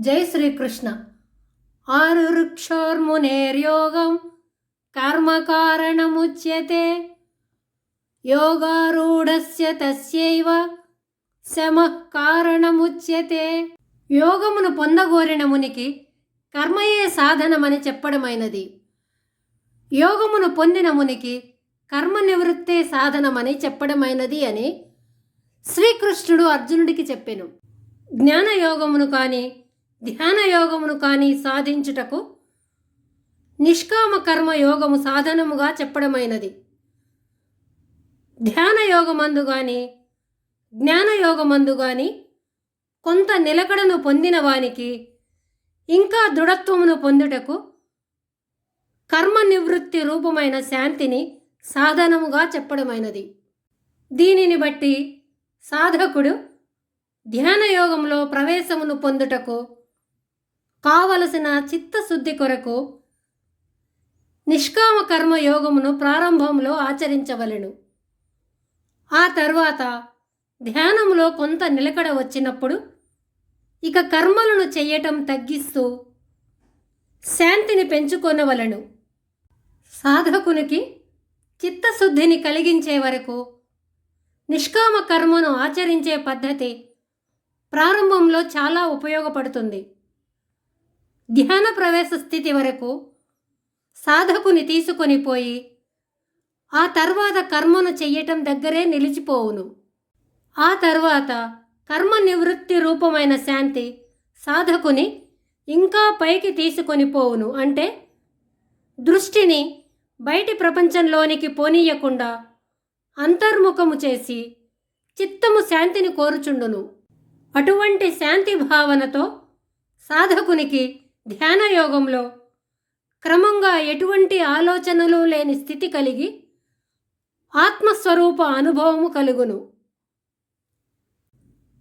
జై శ్రీకృష్ణ. ఆరు రుక్షోర్మునే యోగం కర్మకారణముచ్యతే. యోగారూఢస్య తస్యైవ శమ కారణముచ్యతే. యోగమును పొందగోరిన మునికి కర్మయే సాధనమని చెప్పడమైనది. యోగమును పొందిన మునికి కర్మ నివృత్తే సాధనమని చెప్పడమైనది అని శ్రీకృష్ణుడు అర్జునుడికి చెప్పెను. జ్ఞానయోగమును కానీ ధ్యాన యోగమును కానీ సాధించుటకు నిష్కామ కర్మ యోగము సాధనముగా చెప్పడమైనది. ధ్యాన యోగమందు గాని జ్ఞాన యోగమందు కొంత నిలకడను పొందిన వానికి ఇంకా దృఢత్వమును పొందుటకు కర్మ నివృత్తి రూపమైన శాంతిని సాధనముగా చెప్పడమైనది. దీనిని బట్టి సాధకుడు ధ్యాన యోగంలో ప్రవేశమును పొందుటకు కావలసిన చిత్తశుద్ధి కొరకు నిష్కామ కర్మ యోగమును ప్రారంభంలో ఆచరించవలెను. ఆ తర్వాత ధ్యానంలో కొంత నిలకడ వచ్చినప్పుడు ఇక కర్మలను చేయటం తగ్గిస్తూ శాంతిని పెంచుకొనవలను. సాధకునికి చిత్తశుద్ధిని కలిగించే వరకు నిష్కామ కర్మను ఆచరించే పద్ధతి ప్రారంభంలో చాలా ఉపయోగపడుతుంది. ధ్యాన ప్రవేశ స్థితి వరకు సాధకుని తీసుకొని పోయి ఆ తర్వాత కర్మను చెయ్యటం దగ్గరే నిలిచిపోవును. ఆ తర్వాత కర్మ నివృత్తి రూపమైన శాంతి సాధకుని ఇంకా పైకి తీసుకొని పోవును. అంటే దృష్టిని బయటి ప్రపంచంలోనికి పోనీయకుండా అంతర్ముఖము చేసి చిత్తము శాంతిని కోరుచుండును. అటువంటి శాంతి భావనతో సాధకునికి ధ్యాన యోగంలో క్రమంగా ఎటువంటి ఆలోచనలు లేని స్థితి కలిగి ఆత్మస్వరూప అనుభవము కలుగును.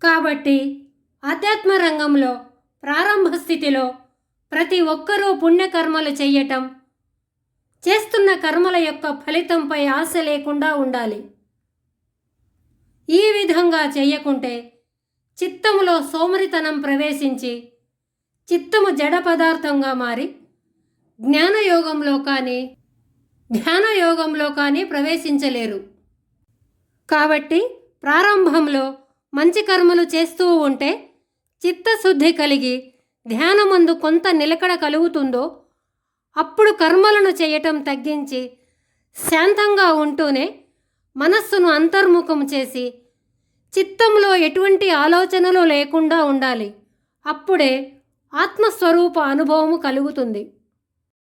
కాబట్టి ఆధ్యాత్మ రంగంలో ప్రారంభ స్థితిలో ప్రతి ఒక్కరూ పుణ్యకర్మలు చేయటం చేస్తున్న కర్మల యొక్క ఫలితంపై ఆశ లేకుండా ఉండాలి. ఈ విధంగా చేయకుంటే చిత్తములో సోమరితనం ప్రవేశించి చిత్తము జడ పదార్థంగా మారి జ్ఞానయోగంలో కానీ ధ్యానయోగంలో కానీ ప్రవేశించలేరు. కాబట్టి ప్రారంభంలో మంచి కర్మలు చేస్తూ ఉంటే చిత్తశుద్ధి కలిగి ధ్యానమందు కొంత నిలకడ కలుగుతుందో అప్పుడు కర్మలను చేయటం తగ్గించి శాంతంగా ఉంటూనే మనస్సును అంతర్ముఖం చేసి చిత్తంలో ఎటువంటి ఆలోచనలు లేకుండా ఉండాలి. అప్పుడే ఆత్మస్వరూప అనుభవము కలుగుతుంది.